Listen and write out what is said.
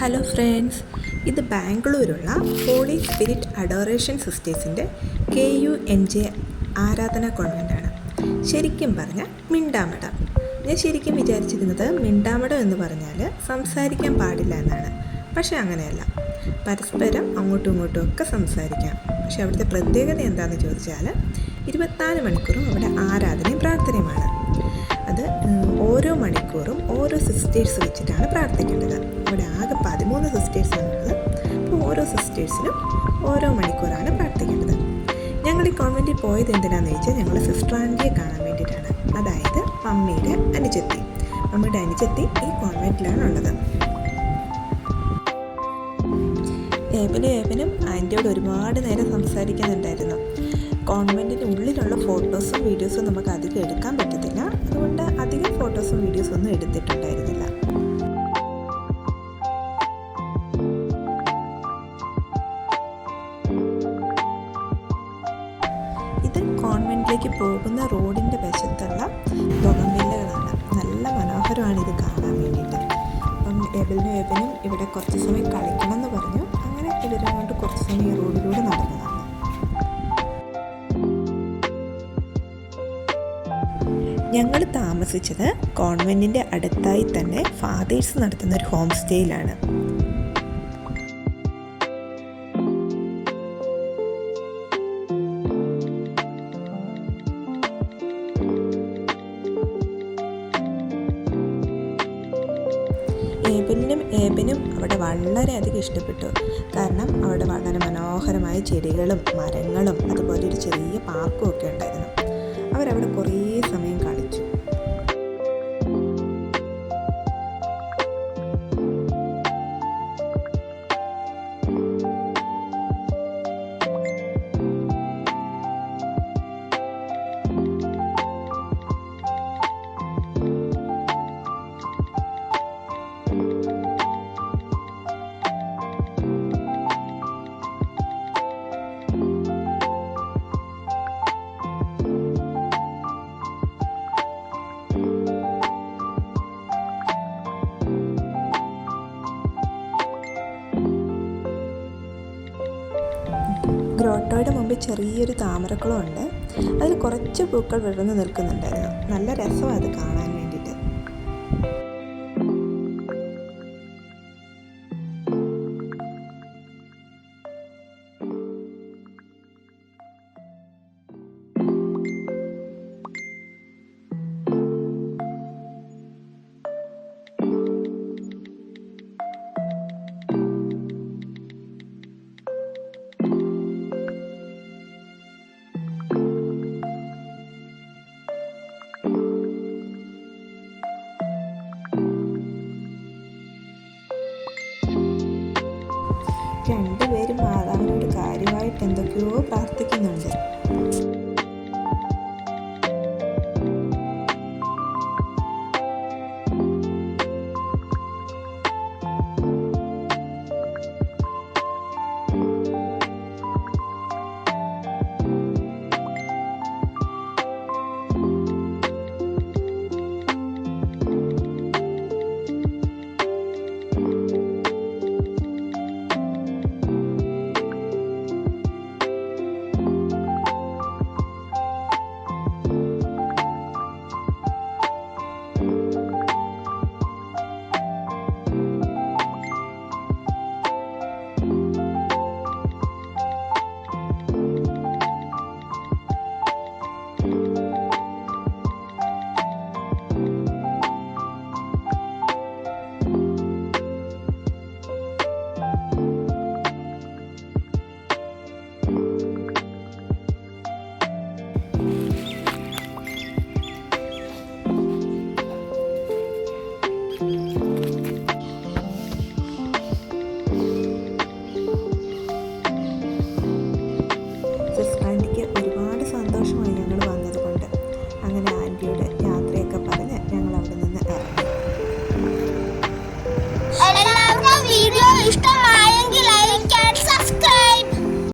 Hello friends ഇത് ബാംഗ്ലൂരുള്ള holy spirit adoration സിസ്റ്റേഴ്സിന്റെ K U N J Aradhana കോൺവെന്റാണ് ശരിക്കും പറഞ്ഞാൽ മിണ്ടാമഠം ഞാൻ ശരിക്കും വിചാരിച്ചിരുന്നത് മിണ്ടാമഠം എന്ന് പറഞ്ഞാൽ സംസാരിക്കാൻ പാടില്ല എന്നാണ്. പക്ഷേ അങ്ങനെയല്ല. പരസ്പരം അങ്ങോട്ടും ഇങ്ങോട്ടും ഒക്കെ സംസാരിക്കാം. പക്ഷേ അവിടുത്തെ പ്രത്യേകത എന്താണെന്ന് ചോദിച്ചാൽ ഇരുപത്തിനാല് മണിക്കൂറും അവിടെ ആരാധനയും പ്രാർത്ഥനയുമാണ്. ഓരോ മണിക്കൂറും ഓരോ സിസ്റ്റേഴ്സ് വെച്ചിട്ടാണ് പ്രാർത്ഥിക്കേണ്ടത്. ഇവിടെ ആകെ പതിമൂന്ന് സിസ്റ്റേഴ്സാണുള്ളത് അപ്പോൾ ഓരോ സിസ്റ്റേഴ്സിനും ഓരോ മണിക്കൂറാണ് പ്രാർത്ഥിക്കേണ്ടത്. ഞങ്ങൾ ഈ കോൺവെന്റിൽ പോയത് എന്തിനാണെന്ന് ചോദിച്ചാൽ ഞങ്ങൾ സിസ്റ്റർ ആന്റിയെ കാണാൻ വേണ്ടിയിട്ടാണ്. അതായത് മമ്മിയുടെ അനുജത്തി. മമ്മിയുടെ അനുജത്തി ഈ കോൺവെന്റിലാണ് ഉള്ളത്. ഏബനും ഏബനും ആന്റിയോട് ഒരുപാട് നേരം സംസാരിക്കുന്നുണ്ടായിരുന്നു. കോൺവെന്റിന്റെ ഉള്ളിലുള്ള ഫോട്ടോസും വീഡിയോസും നമുക്ക് അധികം എടുക്കാൻ പറ്റത്തില്ല. അതുകൊണ്ട് അധികം ഫോട്ടോസും വീഡിയോസും ഒന്നും എടുത്തിട്ടുണ്ടായിരുന്നില്ല. ഇത് കോൺവെന്റിലേക്ക് പോകുന്ന റോഡിന്റെ വശത്തുള്ള ബൊഗംവില്ലകളാണ് നല്ല മനോഹരമാണ് ഇത് കാണാൻ വേണ്ടിയിട്ട്. അപ്പം എബിലിനും എബിനും ഇവിടെ കുറച്ച് സമയം കളിക്കണം എന്ന് പറഞ്ഞു. അങ്ങനെ ഇവരങ്ങോട്ട് കുറച്ച് സമയം റോഡിലൂടെ നടന്നതാണ്. ഞങ്ങൾ താമസിച്ചത് കോൺവെന്റിന്റെ അടുത്തായി തന്നെ ഫാദേഴ്സ് നടത്തുന്ന ഒരു ഹോം സ്റ്റേയിലാണ്. ഏബലിനും ഏബനും അവിടെ വളരെയധികം ഇഷ്ടപ്പെട്ടു. കാരണം അവിടെ വളരെ മനോഹരമായ ചെടികളും മരങ്ങളും അതുപോലെ ഒരു ചെറിയ പാർക്കും ഒക്കെ ഉണ്ടായിരുന്നു. അവരവിടെ കുറേ സമയം ഗ്രോട്ടോയുടെ മുമ്പിൽ ചെറിയൊരു താമരക്കുളം ഉണ്ട്. അതിൽ കുറച്ച് പൂക്കൾ വിടർന്ന് നിൽക്കുന്നുണ്ടായിരുന്നു. നല്ല രസമാണ് അത് കാണാൻ. എന്തൊക്കെയോ പ്രാർത്ഥിക്കുന്നുണ്ട്.